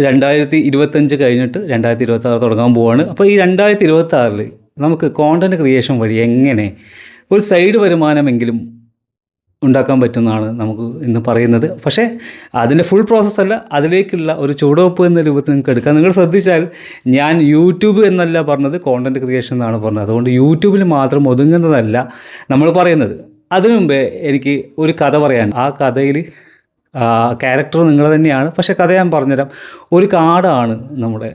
രണ്ടായിരത്തി ഇരുപത്തഞ്ച് കഴിഞ്ഞിട്ട് രണ്ടായിരത്തി ഇരുപത്തി ആറ് തുടങ്ങാൻ പോവാണ്. അപ്പോൾ ഈ രണ്ടായിരത്തി ഇരുപത്തി ആറിൽ നമുക്ക് കോണ്ടന്റ് ക്രിയേഷൻ വഴി എങ്ങനെ ഒരു സൈഡ് വരുമാനമെങ്കിലും ഉണ്ടാക്കാൻ പറ്റുന്നതാണ് നമുക്ക് ഇന്ന് പറയുന്നത്. പക്ഷേ അതിന്റെ ഫുൾ പ്രോസസ്സല്ല അതിലേക്കുള്ള ഒരു ചുവടുവെപ്പ് എന്ന രൂപത്തിൽ നിങ്ങൾക്ക് എടുക്കാം. നിങ്ങൾ ശ്രദ്ധിച്ചാൽ ഞാൻ യൂട്യൂബ് എന്നല്ല പറഞ്ഞത് കോണ്ടന്റ് ക്രിയേഷൻ എന്നാണ് പറഞ്ഞത്. അതുകൊണ്ട് യൂട്യൂബിൽ മാത്രം ഒതുങ്ങുന്നതല്ല നമ്മൾ പറയുന്നത്. അതിനു മുമ്പേ എനിക്ക് ഒരു കഥ പറയാൻ ആ കഥയിൽ ക്യാരക്ടർ നിങ്ങൾ തന്നെയാണ്. പക്ഷെ കഥ ഞാൻ പറഞ്ഞുതരാം. ഒരു കാടാണ് നമ്മുടെ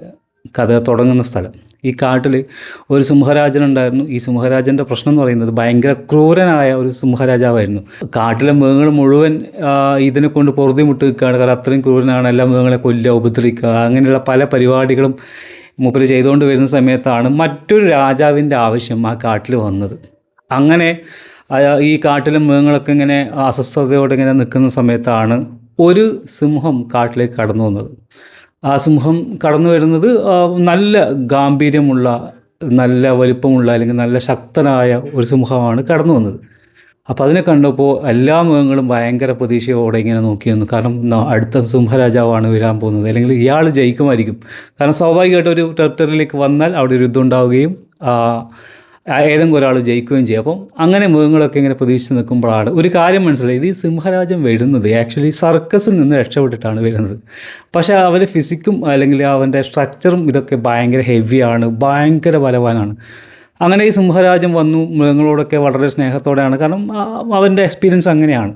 കഥ തുടങ്ങുന്ന സ്ഥലം. ഈ കാട്ടിൽ ഒരു സിംഹരാജനുണ്ടായിരുന്നു ഈ സിംഹരാജന്റെ പ്രശ്നം എന്ന് പറയുന്നത് ഭയങ്കര ക്രൂരനായ ഒരു സിംഹരാജാവായിരുന്നു. കാട്ടിലെ മൃഗങ്ങൾ മുഴുവൻ ഇതിനെ കൊണ്ട് പൊറുതി മുട്ട് നിൽക്കുകയാണ്. കാരണം അത്രയും ക്രൂരനാണ്. എല്ലാ മൃഗങ്ങളെ കൊല്ലുക ഉപദ്രവിക്കുക അങ്ങനെയുള്ള പല പരിപാടികളും മൂപ്പര് ചെയ്തുകൊണ്ട് വരുന്ന സമയത്താണ് മറ്റൊരു രാജാവിന്റെ ആവശ്യം ആ കാട്ടിൽ വന്നത്. അങ്ങനെ ഈ കാട്ടിലെ മൃഗങ്ങളൊക്കെ ഇങ്ങനെ അസ്വസ്ഥതയോടെ ഇങ്ങനെ നിൽക്കുന്ന സമയത്താണ് ഒരു സിംഹം കാട്ടിലേക്ക് കടന്നു വന്നത്. ആ സിംഹം കടന്നു വരുന്നത് നല്ല ഗാംഭീര്യമുള്ള നല്ല വലിപ്പമുള്ള അല്ലെങ്കിൽ നല്ല ശക്തനായ ഒരു സിംഹമാണ് കടന്നു വന്നത്. അപ്പോൾ അതിനെ കണ്ടപ്പോൾ എല്ലാ മൃഗങ്ങളും ഭയങ്കര പ്രതീക്ഷയോടെ ഇങ്ങനെ നോക്കി നിന്നു. കാരണം അടുത്ത സിംഹരാജാവാണ് വരാൻ പോകുന്നത്. അല്ലെങ്കിൽ ഇയാൾ ജയിക്കുമായിരിക്കും. കാരണം സ്വാഭാവികമായിട്ട് ഒരു ടെറിട്ടറിയിലേക്ക് വന്നാൽ അവിടെ ഒരു യുദ്ധം ഉണ്ടാവുകയും ഏതെങ്കിലും ഒരാൾ ജയിക്കുകയും ചെയ്യും. അപ്പം അങ്ങനെ മൃഗങ്ങളൊക്കെ ഇങ്ങനെ പ്രതീക്ഷിച്ച് നിൽക്കുമ്പോഴാണ് ഒരു കാര്യം മനസ്സിലായി. ഇത് ഈ സിംഹരാജം വരുന്നത് ആക്ച്വലി സർക്കസിൽ നിന്ന് രക്ഷപ്പെട്ടിട്ടാണ് വരുന്നത്. പക്ഷേ അവന്റെ ഫിസിക്കും അല്ലെങ്കിൽ അവന്റെ സ്ട്രക്ചറും ഇതൊക്കെ ഭയങ്കര ഹെവിയാണ് ഭയങ്കര ബലവാനാണ്. അങ്ങനെ ഈ സിംഹരാജൻ വന്നു മൃഗങ്ങളോടൊക്കെ വളരെ സ്നേഹത്തോടെയാണ്. കാരണം അവന്റെ എക്സ്പീരിയൻസ് അങ്ങനെയാണ്.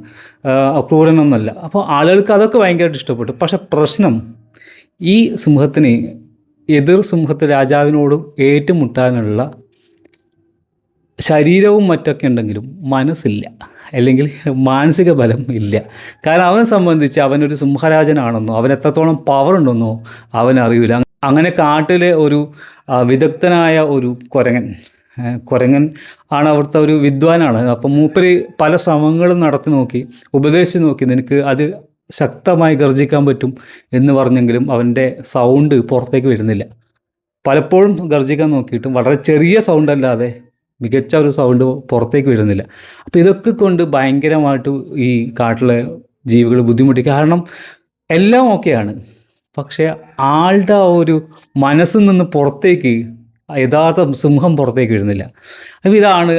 ക്രൂരനൊന്നുമല്ല അപ്പോൾ ആളുകൾക്ക് അതൊക്കെ ഭയങ്കരമായിട്ട് ഇഷ്ടപ്പെട്ടു. പക്ഷേ പ്രശ്നം ഈ സിംഹത്തിന് എതിർ സിംഹത്തെ രാജാവിനോട് ഏറ്റുമുട്ടാനുള്ള ശരീരവും മറ്റൊക്കെ ഉണ്ടെങ്കിലും മനസ്സില്ല. അല്ലെങ്കിൽ മാനസിക ബലം ഇല്ല. കാരണം അവനെ സംബന്ധിച്ച് അവനൊരു സിംഹരാജനാണെന്നോ അവൻ എത്രത്തോളം പവർ ഉണ്ടെന്നോ അവനറിയില്ല അങ്ങനെ കാട്ടിലെ ഒരു വിദഗ്ധനായ ഒരു കുരങ്ങൻ കുരങ്ങൻ ആണ് അവിടുത്തെ ഒരു വിദ്വാനാണ്. അപ്പം മൂപ്പര് പല ശ്രമങ്ങളും നടത്തി നോക്കി ഉപദേശിച്ച് നോക്കി നിനക്ക് അത് ശക്തമായി ഗർജിക്കാൻ പറ്റും എന്ന് പറഞ്ഞെങ്കിലും അവന്റെ സൗണ്ട് പുറത്തേക്ക് വരുന്നില്ല. പലപ്പോഴും ഗർജിക്കാൻ നോക്കിയിട്ടും വളരെ ചെറിയ സൗണ്ട് അല്ലാതെ മികച്ച ഒരു സൗണ്ട് പുറത്തേക്ക് വരുന്നില്ല. അപ്പോൾ ഇതൊക്കെ കൊണ്ട് ഭയങ്കരമായിട്ട് ഈ കാട്ടിലെ ജീവികൾ ബുദ്ധിമുട്ടി കാരണം എല്ലാം ഓക്കെയാണ് പക്ഷേ ആളുടെ ആ ഒരു മനസ്സിൽ നിന്ന് പുറത്തേക്ക് യഥാർത്ഥ സിംഹം പുറത്തേക്ക് വരുന്നില്ല. അപ്പോൾ ഇതാണ്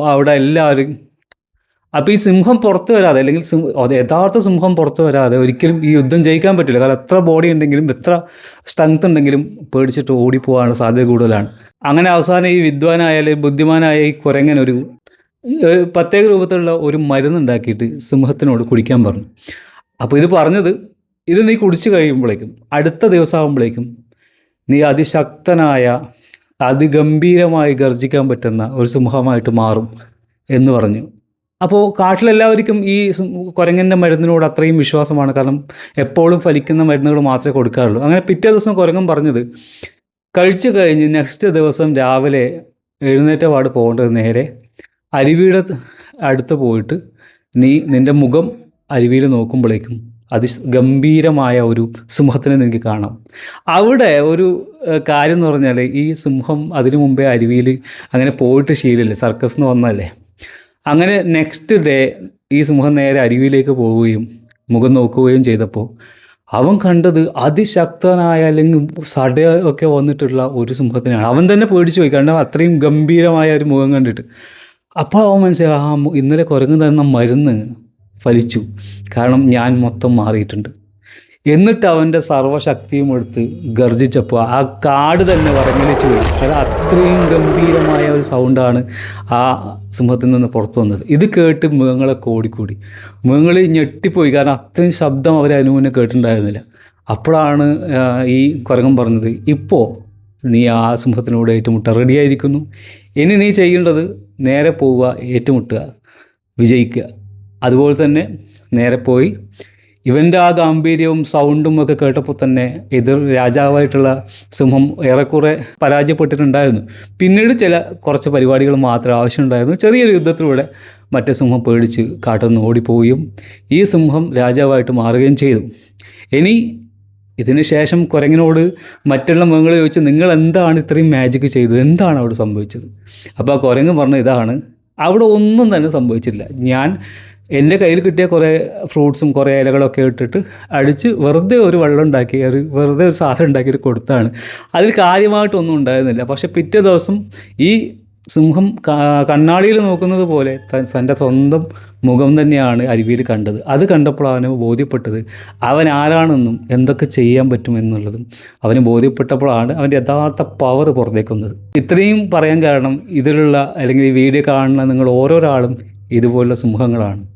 അവിടെ എല്ലാവരും അപ്പോൾ ഈ സിംഹം പുറത്ത് വരാതെ അല്ലെങ്കിൽ യഥാർത്ഥ സിംഹം പുറത്ത് വരാതെ ഒരിക്കലും ഈ യുദ്ധം ജയിക്കാൻ പറ്റില്ല. കാരണം എത്ര ബോഡി ഉണ്ടെങ്കിലും എത്ര സ്ട്രെങ്ത് ഉണ്ടെങ്കിലും പേടിച്ചിട്ട് ഓടിപ്പോകാനുള്ള സാധ്യത കൂടുതലാണ്. അങ്ങനെ അവസാനം ഈ വിദ്വാനായ അല്ലെങ്കിൽ ബുദ്ധിമാനായ ഈ കുരങ്ങൻ ഒരു പ്രത്യേക രൂപത്തിലുള്ള ഒരു മരുന്നുണ്ടാക്കിയിട്ട് സിംഹത്തിനോട് കുടിക്കാൻ പറഞ്ഞു. അപ്പോൾ ഇത് പറഞ്ഞത് ഇത് നീ കുടിച്ചു കഴിയുമ്പോഴേക്കും അടുത്ത ദിവസമാകുമ്പോഴേക്കും നീ അതിശക്തനായ അതിഗംഭീരമായി ഗർജിക്കാൻ പറ്റുന്ന ഒരു സിംഹമായിട്ട് മാറും എന്ന് പറഞ്ഞു. അപ്പോൾ കാട്ടിലെല്ലാവർക്കും ഈ കുരങ്ങന്റെ മരുന്നിനോട് അത്രയും വിശ്വാസമാണ്. കാരണം എപ്പോഴും ഫലിക്കുന്ന മരുന്നുകൾ മാത്രമേ കൊടുക്കാറുള്ളൂ. അങ്ങനെ പിറ്റേ ദിവസം കുരങ്ങൻ പറഞ്ഞത് കഴിച്ചു കഴിഞ്ഞ് നെക്സ്റ്റ് ദിവസം രാവിലെ എഴുന്നേറ്റ പാട് പോകേണ്ടത് നേരെ അരുവിയുടെ അടുത്ത് പോയിട്ട് നീ നിന്റെ മുഖം അരുവിയിൽ നോക്കുമ്പോഴേക്കും അതി ഗംഭീരമായ ഒരു സിംഹത്തിനെ നിനക്ക് കാണാം. അവിടെ ഒരു കാര്യം എന്ന് പറഞ്ഞാൽ ഈ സിംഹം അതിനു മുമ്പേ അരുവിയിൽ അങ്ങനെ പോയിട്ട് ശീലമില്ലേ. സർക്കസ് എന്ന് വന്നതല്ലേ? അങ്ങനെ നെക്സ്റ്റ് ഡേ ഈ സിംഹം നേരെ അരുവിയിലേക്ക് പോവുകയും മുഖം നോക്കുകയും ചെയ്തപ്പോൾ അവൻ കണ്ടത് അതിശക്തനായ അല്ലെങ്കിൽ സട ഒക്കെ വന്നിട്ടുള്ള ഒരു സിംഹത്തിനാണ് അവൻ തന്നെ പേടിച്ചു പോയി. കാരണം അത്രയും ഗംഭീരമായ ഒരു മുഖം കണ്ടിട്ട്. അപ്പോൾ അവൻ മനസ്സിലായി ആ ഇന്നലെ കുരങ്ങ് തന്ന മരുന്ന് ഫലിച്ചു. കാരണം ഞാൻ മൊത്തം മാറിയിട്ടുണ്ട്. എന്നിട്ട് അവന്റെ സർവശക്തിയും എടുത്ത് ഗർജിച്ചപ്പോൾ ആ കാട് തന്നെ വരങ്ങലിച്ചു പോയി അത് അത്രയും ഗംഭീരമായ ഒരു സൗണ്ടാണ് ആ സിംഹത്തിൽ നിന്ന് പുറത്തു വന്നത്. ഇത് കേട്ട് മൃഗങ്ങളൊക്കെ ഓടിക്കൂടി മൃഗങ്ങൾ ഞെട്ടിപ്പോയി. കാരണം അത്രയും ശബ്ദം അവർ അതിനു മുന്നേ കേട്ടിട്ടുണ്ടായിരുന്നില്ല. അപ്പോഴാണ് ഈ കുരങ്ങൻ പറഞ്ഞത് ഇപ്പോൾ നീ ആ സിംഹത്തിനോട് ഏറ്റുമുട്ട. റെഡിയായിരിക്കുന്നു ഇനി നീ ചെയ്യേണ്ടത് നേരെ പോവുക ഏറ്റുമുട്ടുക വിജയിക്കുക. അതുപോലെ തന്നെ നേരെ പോയി ഇവന്റെ ആ ഗാംഭീര്യവും സൗണ്ടും ഒക്കെ കേട്ടപ്പോൾ തന്നെ എതിർ രാജാവായിട്ടുള്ള സിംഹം ഏറെക്കുറെ പരാജയപ്പെട്ടിട്ടുണ്ടായിരുന്നു. പിന്നീട് ചില കുറച്ച് പരിപാടികൾ മാത്രം ആവശ്യമുണ്ടായിരുന്നു. ചെറിയൊരു യുദ്ധത്തിലൂടെ മറ്റേ സിംഹം പേടിച്ച് കാട്ടിൽ നിന്ന് ഓടിപ്പോവുകയും ഈ സിംഹം രാജാവായിട്ട് മാറുകയും ചെയ്തു. ഇനി ഇതിന് ശേഷം കുരങ്ങിനോട് മറ്റുള്ള മൃഗങ്ങൾ ചോദിച്ചു നിങ്ങൾ എന്താണ് ഇത്രയും മാജിക് ചെയ്തത്? എന്താണ് അവിടെ സംഭവിച്ചത്? അപ്പോൾ ആ കുരങ്ങ് പറഞ്ഞ ഇതാണ് അവിടെ ഒന്നും തന്നെ സംഭവിച്ചില്ല ഞാൻ എന്റെ കയ്യിൽ കിട്ടിയ കുറേ ഫ്രൂട്ട്സും കുറേ ഇലകളൊക്കെ ഇട്ടിട്ട് അടിച്ച് വെറുതെ ഒരു വെള്ളം ഉണ്ടാക്കി ഒരു വെറുതെ ഒരു സാധനം ഉണ്ടാക്കിയിട്ട് കൊടുത്താണ്. അതിൽ കാര്യമായിട്ടൊന്നും ഉണ്ടായിരുന്നില്ല. പക്ഷേ പിറ്റേ ദിവസം ഈ സിംഹം കണ്ണാടിയിൽ നോക്കുന്നത് പോലെ തന്റെ സ്വന്തം മുഖം തന്നെയാണ് അരുവിയിൽ കണ്ടത്. അത് കണ്ടപ്പോഴാണ് ബോധ്യപ്പെട്ടത് അവൻ ആരാണെന്നും എന്തൊക്കെ ചെയ്യാൻ പറ്റുമെന്നുള്ളതും അവന് ബോധ്യപ്പെട്ടപ്പോഴാണ് അവന്റെ യഥാർത്ഥ പവർ പുറത്തേക്ക് വന്നത്. ഇത്രയും പറയാൻ കാരണം ഇതിലുള്ള അല്ലെങ്കിൽ ഈ വീഡിയോ കാണുന്ന നിങ്ങൾ ഓരോരാളും ഇതുപോലുള്ള സമൂഹങ്ങളാണ്.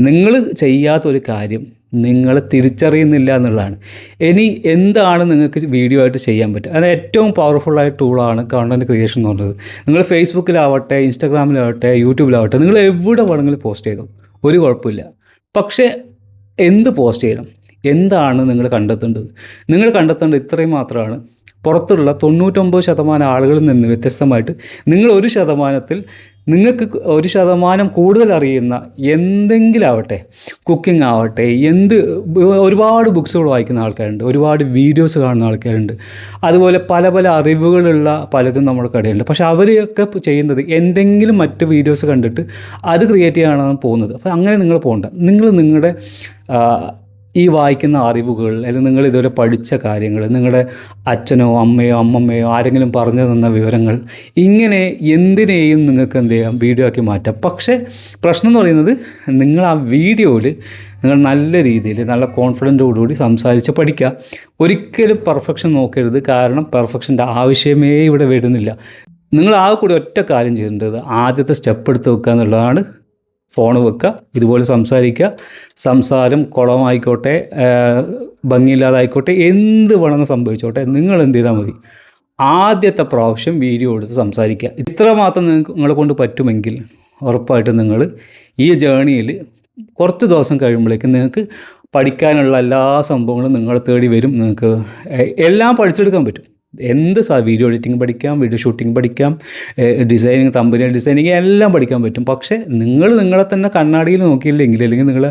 നിങ്ങൾ ചെയ്യാത്തൊരു കാര്യം നിങ്ങൾ തിരിച്ചറിയുന്നില്ല എന്നുള്ളതാണ്. ഇനി എന്താണ് നിങ്ങൾക്ക് വീഡിയോ ആയിട്ട് ചെയ്യാൻ പറ്റുക? അത് ഏറ്റവും പവർഫുള്ളായ ടൂളാണ് കണ്ടന്റ് ക്രിയേഷൻ എന്ന് പറയുന്നത് നിങ്ങൾ ഫേസ്ബുക്കിലാവട്ടെ ഇൻസ്റ്റാഗ്രാമിലാവട്ടെ യൂട്യൂബിലാവട്ടെ നിങ്ങൾ എവിടെ വേണമെങ്കിലും പോസ്റ്റ് ചെയ്തു. ഒരു കുഴപ്പമില്ല. പക്ഷേ എന്ത് പോസ്റ്റ് ചെയ്യണം? എന്താണ് നിങ്ങൾ കണ്ടെത്തേണ്ടത്? നിങ്ങൾ കണ്ടെത്തേണ്ടത് ഇത്രയും മാത്രമാണ്. പുറത്തുള്ള തൊണ്ണൂറ്റൊമ്പത് ശതമാനം ആളുകളിൽ നിന്ന് വ്യത്യസ്തമായിട്ട് നിങ്ങൾ ഒരു ശതമാനത്തിൽ നിങ്ങൾക്ക് ഒരു ശതമാനം കൂടുതൽ അറിയുന്ന എന്തെങ്കിലും ആവട്ടെ കുക്കിംഗ് ആവട്ടെ എന്ത് ഒരുപാട് ബുക്സുകൾ വായിക്കുന്ന ആൾക്കാരുണ്ട് ഒരുപാട് വീഡിയോസ് കാണുന്ന ആൾക്കാരുണ്ട്. അതുപോലെ പല പല അറിവുകളുള്ള പലരും നമ്മുടെ കടയുണ്ട് പക്ഷെ അവരെയൊക്കെ ചെയ്യുന്നത് എന്തെങ്കിലും മറ്റ് വീഡിയോസ് കണ്ടിട്ട് അത് ക്രിയേറ്റ് ചെയ്യാനാണ് പോകുന്നത്. അപ്പോൾ അങ്ങനെ നിങ്ങൾ പോകണ്ട. നിങ്ങൾ നിങ്ങളുടെ ഈ വായിക്കുന്ന അറിവുകൾ അല്ലെങ്കിൽ നിങ്ങൾ ഇതുവരെ പഠിച്ച കാര്യങ്ങൾ നിങ്ങളുടെ അച്ഛനോ അമ്മയോ അമ്മമ്മയോ ആരെങ്കിലും പറഞ്ഞു തന്ന വിവരങ്ങൾ ഇങ്ങനെ എന്തിനേയും നിങ്ങൾക്ക് എന്ത് ചെയ്യാം? വീഡിയോ ആക്കി മാറ്റാം. പക്ഷേ പ്രശ്നം എന്ന് പറയുന്നത് നിങ്ങൾ ആ വീഡിയോയിൽ നിങ്ങൾ നല്ല രീതിയിൽ നല്ല കോൺഫിഡന്റോടുകൂടി സംസാരിച്ച് പഠിക്കുക. ഒരിക്കലും പെർഫെക്ഷൻ നോക്കരുത്. കാരണം പെർഫെക്ഷന്റെ ആവശ്യമേ ഇവിടെ വരുന്നില്ല. നിങ്ങൾ ആ കൂടി ഒറ്റ കാര്യം ചെയ്യേണ്ടത് ആദ്യത്തെ സ്റ്റെപ്പ് എടുത്ത് വെക്കുക എന്നുള്ളതാണ് ഫോൺ വെക്കുക ഇതുപോലെ സംസാരിക്കുക സംസാരം കുളമായിക്കോട്ടെ ഭംഗിയില്ലാതായിക്കോട്ടെ എന്ത് വേണമെന്ന് സംഭവിച്ചോട്ടെ നിങ്ങൾ എന്ത് ചെയ്താൽ മതി. ആദ്യത്തെ പ്രാവശ്യം വീഡിയോ എടുത്ത് സംസാരിക്കുക ഇത്രമാത്രം നിങ്ങൾക്ക് നിങ്ങളെ കൊണ്ട് പറ്റുമെങ്കിൽ ഉറപ്പായിട്ടും നിങ്ങൾ ഈ ജേണിയിൽ കുറച്ച് ദിവസം കഴിയുമ്പോഴേക്കും നിങ്ങൾക്ക് പഠിക്കാനുള്ള എല്ലാ സംഭവങ്ങളും നിങ്ങളെ തേടി വരും. നിങ്ങൾക്ക് എല്ലാം പഠിച്ചെടുക്കാൻ പറ്റും. എന്ത് വീഡിയോ എഡിറ്റിംഗ് പഠിക്കാം വീഡിയോ ഷൂട്ടിംഗ് പഠിക്കാം ഡിസൈനിങ് തമ്പനി ഡിസൈനിങ് എല്ലാം പഠിക്കാൻ പറ്റും. പക്ഷേ നിങ്ങൾ നിങ്ങളെ തന്നെ കണ്ണാടിയിൽ നോക്കിയില്ലെങ്കിൽ അല്ലെങ്കിൽ നിങ്ങൾ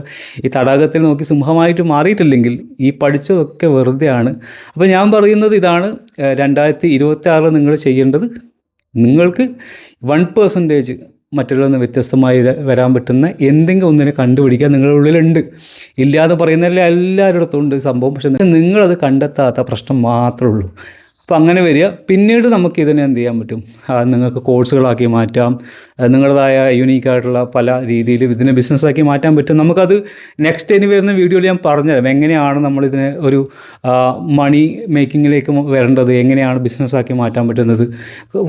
ഈ തടാകത്തിൽ നോക്കി സിംഹമായിട്ട് മാറിയിട്ടില്ലെങ്കിൽ ഈ പഠിച്ചതൊക്കെ വെറുതെയാണ്. അപ്പോൾ ഞാൻ പറയുന്നത് ഇതാണ് രണ്ടായിരത്തി ഇരുപത്തി ആറിൽ നിങ്ങൾ ചെയ്യേണ്ടത് നിങ്ങൾക്ക് വൺ പേഴ്സന്റേജ് മറ്റുള്ളവരിൽ നിന്ന് വ്യത്യസ്തമായി വരാൻ പറ്റുന്ന എന്തെങ്കിലും ഒന്നിനെ കണ്ടുപിടിക്കാൻ നിങ്ങളുടെ ഉള്ളിലുണ്ട്. ഇല്ലാതെ പറയുന്നതിൽ എല്ലാവരുടെ അടുത്തും ഉണ്ട് സംഭവം. പക്ഷേ നിങ്ങളത് കണ്ടെത്താത്ത പ്രശ്നം മാത്രമേ ഉള്ളൂ. അപ്പോൾ അങ്ങനെ വരിക. പിന്നീട് നമുക്ക് ഇതിനെ എന്ത് ചെയ്യാൻ പറ്റും? നിങ്ങൾക്ക് കോഴ്സുകളാക്കി മാറ്റാം. നിങ്ങളുടേതായ യുണീക്കായിട്ടുള്ള പല രീതിയിൽ ഇതിനെ ബിസിനസ്സാക്കി മാറ്റാൻ പറ്റും. നമുക്കത് നെക്സ്റ്റ് ഇനി വരുന്ന വീഡിയോയിൽ ഞാൻ പറഞ്ഞുതരാം. എങ്ങനെയാണ് നമ്മളിതിനെ ഒരു മണി മേക്കിങ്ങിലേക്ക് വരേണ്ടത്? എങ്ങനെയാണ് ബിസിനസ്സാക്കി മാറ്റാൻ പറ്റുന്നത്?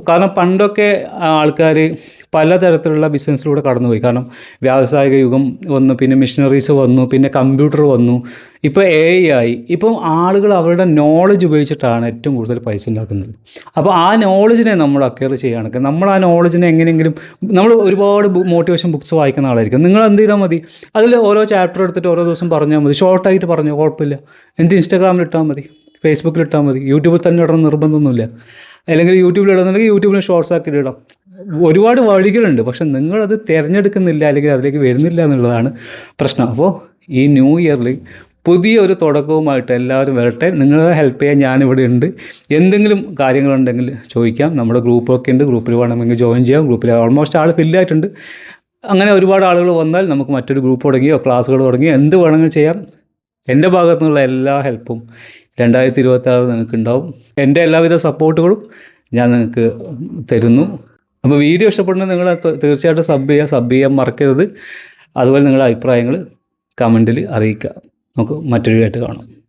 കാരണം പണ്ടൊക്കെ ആൾക്കാർ പലതരത്തിലുള്ള ബിസിനസ്സിലൂടെ കടന്നുപോയി. കാരണം വ്യാവസായിക യുഗം വന്നു പിന്നെ മിഷനറീസ് വന്നു പിന്നെ കമ്പ്യൂട്ടർ വന്നു ഇപ്പോൾ എ ഐ ആയി ഇപ്പം ആളുകൾ അവരുടെ നോളജ് ഉപയോഗിച്ചിട്ടാണ് ഏറ്റവും കൂടുതൽ പൈസ ഉണ്ടാക്കുന്നത്. അപ്പോൾ ആ നോളജിനെ നമ്മൾ അക്വയർ ചെയ്യുകയാണെങ്കിൽ നമ്മൾ ആ നോളജിനെ എങ്ങനെയെങ്കിലും നമ്മൾ ഒരുപാട് മോട്ടിവേഷൻ ബുക്സ് വായിക്കുന്ന ആളായിരിക്കും. നിങ്ങൾ എന്ത് ചെയ്താൽ മതി. അതിൽ ഓരോ ചാപ്റ്റർ എടുത്തിട്ട് ഓരോ ദിവസം പറഞ്ഞാൽ മതി. ഷോർട്ടായിട്ട് പറഞ്ഞോ കുഴപ്പമില്ല. എന്ത് ഇൻസ്റ്റാഗ്രാമിൽ ഇട്ടാൽ മതി ഫേസ്ബുക്കിൽ ഇട്ടാൽ മതി യൂട്യൂബിൽ തന്നെ ഇടണം നിർബന്ധമൊന്നുമില്ല. അല്ലെങ്കിൽ യൂട്യൂബിൽ ഇടുന്നുണ്ടെങ്കിൽ യൂട്യൂബിൽ ഷോർട്സ് ആക്കിയിട്ട് ഇടാം. ഒരുപാട് വഴികളുണ്ട്. പക്ഷെ നിങ്ങളത് തിരഞ്ഞെടുക്കുന്നില്ല അല്ലെങ്കിൽ അതിലേക്ക് വരുന്നില്ല എന്നുള്ളതാണ് പ്രശ്നം. അപ്പോൾ ഈ ന്യൂ ഇയറിൽ പുതിയ ഒരു തുടക്കവുമായിട്ട് എല്ലാവരും വരട്ടെ. നിങ്ങളെ ഹെൽപ്പ് ചെയ്യാൻ ഞാനിവിടെ ഉണ്ട്. എന്തെങ്കിലും കാര്യങ്ങളുണ്ടെങ്കിൽ ചോദിക്കാം. നമ്മുടെ ഗ്രൂപ്പൊക്കെ ഉണ്ട്. ഗ്രൂപ്പിൽ വേണമെങ്കിൽ ജോയിൻ ചെയ്യാം. ഗ്രൂപ്പിൽ ഓൾമോസ്റ്റ് ആൾ ഫില്ലായിട്ടുണ്ട് അങ്ങനെ ഒരുപാട് ആളുകൾ വന്നാൽ നമുക്ക് മറ്റൊരു ഗ്രൂപ്പ് തുടങ്ങിയോ ക്ലാസ്സുകൾ തുടങ്ങിയോ എന്ത് വേണമെങ്കിലും ചെയ്യാം. എന്റെ ഭാഗത്തു നിന്നുള്ള എല്ലാ ഹെൽപ്പും രണ്ടായിരത്തി ഇരുപത്തി ആറ് നിങ്ങൾക്ക് ഉണ്ടാവും. എന്റെ എല്ലാവിധ സപ്പോർട്ടുകളും ഞാൻ നിങ്ങൾക്ക് തരുന്നു. അപ്പോൾ വീഡിയോ ഇഷ്ടപ്പെടുന്നത് നിങ്ങൾ തീർച്ചയായിട്ടും സബ് ചെയ്യുക സബ് ചെയ്യാൻ മറക്കരുത്. അതുപോലെ നിങ്ങളുടെ അഭിപ്രായങ്ങൾ കമന്റിൽ അറിയിക്കുക. നമുക്ക് മറ്റൊരു ആയിട്ട് കാണാം.